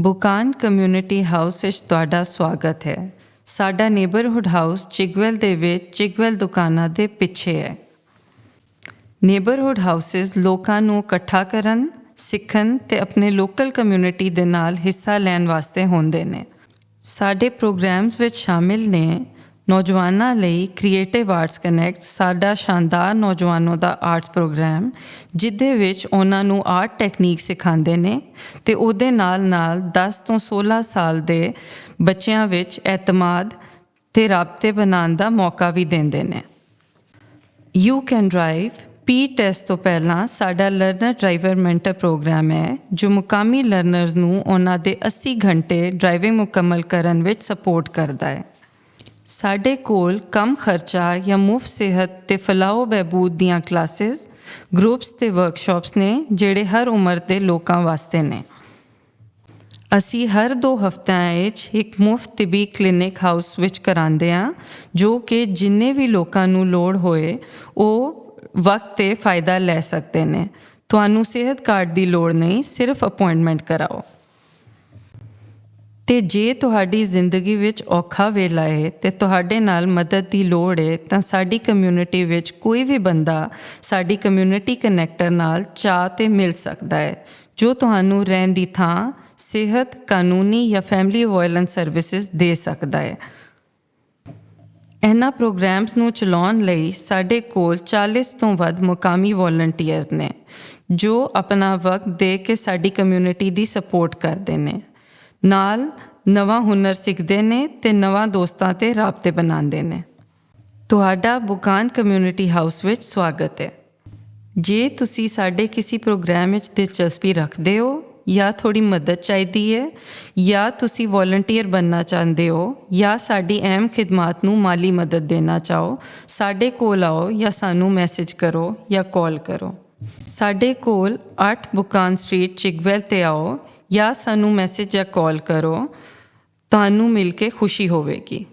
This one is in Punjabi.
ਬੁਕਾਨ ਕਮਿਊਨਿਟੀ ਹਾਊਸ ਵਿੱਚ ਤੁਹਾਡਾ ਸਵਾਗਤ ਹੈ। ਸਾਡਾ ਨੇਬਰਹੁੱਡ ਹਾਊਸ ਚਿਗਵੈਲ ਦੇ ਵਿੱਚ ਚਿਗਵੈਲ ਦੁਕਾਨਾਂ ਦੇ ਪਿੱਛੇ ਹੈ। ਨੇਬਰਹੁੱਡ ਹਾਊਸਸ ਲੋਕਾਂ ਨੂੰ ਇਕੱਠਾ ਕਰਨ, ਸਿੱਖਣ ਤੇ ਆਪਣੇ ਲੋਕਲ ਕਮਿਊਨਿਟੀ ਦੇ ਨਾਲ ਹਿੱਸਾ ਲੈਣ ਵਾਸਤੇ ਹੁੰਦੇ ਨੇ। ਸਾਡੇ ਪ੍ਰੋਗਰਾਮਸ ਵਿੱਚ ਸ਼ਾਮਿਲ ਨੇ ਨੌਜਵਾਨਾਂ ਲਈ ਕ੍ਰੀਏਟਿਵ ਆਰਟਸ ਕਨੈਕਟ ਸਾਡਾ ਸ਼ਾਨਦਾਰ ਨੌਜਵਾਨਾਂ ਦਾ ਆਰਟਸ ਪ੍ਰੋਗਰਾਮ ਜਿੱਦੇ ਵਿੱਚ ਉਹਨਾਂ ਨੂੰ ਆਰਟ ਟੈਕਨੀਕ ਸਿਖਾਉਂਦੇ ਨੇ ਤੇ ਉਹਦੇ ਨਾਲ ਨਾਲ 10 ਤੋਂ 16 ਸਾਲ ਦੇ ਬੱਚਿਆਂ ਵਿੱਚ ਐਤਮਾਦ ਤੇ ਰਾਬਤੇ ਬਣਾਉਣ ਦਾ ਮੌਕਾ ਵੀ ਦਿੰਦੇ ਨੇ। You can drive P test ਤੋਂ ਪਹਿਲਾਂ ਸਾਡਾ ਲਰਨਰ ਡਰਾਈਵਰ ਮੈਂਟਰ ਪ੍ਰੋਗਰਾਮ ਹੈ, ਜੋ ਮੁਕਾਮੀ ਲਰਨਰਸ ਨੂੰ ਉਹਨਾਂ ਦੇ 80 ਘੰਟੇ ਡਰਾਈਵਿੰਗ ਮੁਕੰਮਲ ਕਰਨ ਵਿੱਚ ਸਪੋਰਟ ਕਰਦਾ ਹੈ। ਸਾਡੇ ਕੋਲ ਕਮ ਖਰਚਾ ਜਾਂ ਮੁਫਤ ਸਿਹਤ ਤੇ ਫਲਾਓ ਬਹਿਬੂਦ ਦੀਆਂ ਕਲਾਸਿਸ ਗਰੁੱਪਸ ਤੇ ਵਰਕਸ਼ਾਪਸ ਨੇ ਜਿਹੜੇ ਹਰ ਉਮਰ ਦੇ ਲੋਕਾਂ ਵਾਸਤੇ ਨੇ। ਅਸੀਂ ਹਰ ਦੋ ਹਫ਼ਤਿਆਂ ਵਿੱਚ ਇੱਕ ਮੁਫਤ ਤਿਬੀ ਕਲੀਨਿਕ ਹਾਊਸ ਵਿੱਚ ਕਰਾਉਂਦੇ ਹਾਂ, ਜੋ ਕਿ ਜਿੰਨੇ ਵੀ ਲੋਕਾਂ ਨੂੰ ਲੋੜ ਹੋਏ, ਉਹ ਵਕਤ ਤੇ ਫਾਇਦਾ ਲੈ ਸਕਦੇ ਨੇ। ਤੁਹਾਨੂੰ ਸਿਹਤ ਕਾਰਡ ਦੀ ਲੋੜ ਨਹੀਂ, ਸਿਰਫ ਅਪਾਇੰਟਮੈਂਟ ਕਰਾਓ। ਤੇ ਜੇ ਤੁਹਾਡੀ ਜ਼ਿੰਦਗੀ ਵਿੱਚ ਔਖਾ ਵੇਲਾ ਹੈ ਤੇ ਤੁਹਾਡੇ ਨਾਲ ਮਦਦ ਦੀ ਲੋੜ ਹੈ ਤਾਂ ਸਾਡੀ ਕਮਿਊਨਿਟੀ ਵਿੱਚ ਕੋਈ ਵੀ ਬੰਦਾ ਸਾਡੀ ਕਮਿਊਨਿਟੀ ਕਨੈਕਟਰ ਨਾਲ ਚਾਹ ਤੇ ਮਿਲ ਸਕਦਾ ਹੈ ਜੋ ਤੁਹਾਨੂੰ ਰਹਿਣ ਦੀ ਥਾਂ, ਸਿਹਤ, ਕਾਨੂੰਨੀ ਜਾਂ ਫੈਮਿਲੀ ਵਾਇਲੈਂਸ ਸਰਵਿਸਿਜ਼ ਦੇ ਸਕਦਾ ਹੈ ਇਹਨਾਂ ਪ੍ਰੋਗਰਾਮਸ ਨੂੰ ਚਲਾਉਣ ਲਈ ਸਾਡੇ ਕੋਲ 40 ਤੋਂ ਵੱਧ ਮੁਕਾਮੀ ਵੋਲੰਟੀਅਰਸ ਨੇ, ਜੋ ਆਪਣਾ ਵਕਤ ਦੇ ਕੇ ਸਾਡੀ ਕਮਿਊਨਿਟੀ ਦੀ ਸਪੋਰਟ ਕਰਦੇ ਨੇ। ਨਾਲ ਨਵਾਂ ਹੁਨਰ ਸਿੱਖਦੇ ਨੇ ਤੇ ਨਵਾਂ ਦੋਸਤਾਂ ਤੇ ਰਾਬਤੇ ਬਣਾਉਂਦੇ ਨੇ। ਤੁਹਾਡਾ ਬੁਕਾਨ ਕਮਿਊਨਿਟੀ ਹਾਊਸ ਵਿੱਚ ਸਵਾਗਤ ਹੈ। ਜੇ ਤੁਸੀਂ ਸਾਡੇ ਕਿਸੇ ਪ੍ਰੋਗਰਾਮ ਵਿੱਚ ਦਿਲਚਸਪੀ ਰੱਖਦੇ ਹੋ ਜਾਂ ਥੋੜੀ ਮਦਦ ਚਾਹੀਦੀ ਹੈ ਜਾਂ ਤੁਸੀਂ ਵੋਲੰਟੀਅਰ ਬਣਨਾ ਚਾਹੁੰਦੇ ਹੋ ਜਾਂ ਸਾਡੀ ਅਹਿਮ ਖਿਦਮਤ ਨੂੰ ਮਾਲੀ ਮਦਦ ਦੇਣਾ ਚਾਹੋ, ਸਾਡੇ ਕੋਲ ਆਓ ਜਾਂ ਸਾਨੂੰ ਮੈਸੇਜ ਕਰੋ ਜਾਂ ਕਾਲ ਕਰੋ। ਸਾਡੇ ਕੋਲ 8 ਬੁਕਾਨ ਸਟਰੀਟ ਚਿਗਵੈਲ ਤੇ ਆਓ ਜਾਂ ਸਾਨੂੰ ਮੈਸੇਜ ਜਾਂ ਕਾਲ ਕਰੋ ਤੁਹਾਨੂੰ ਮਿਲ ਕੇ ਖੁਸ਼ੀ ਹੋਵੇਗੀ।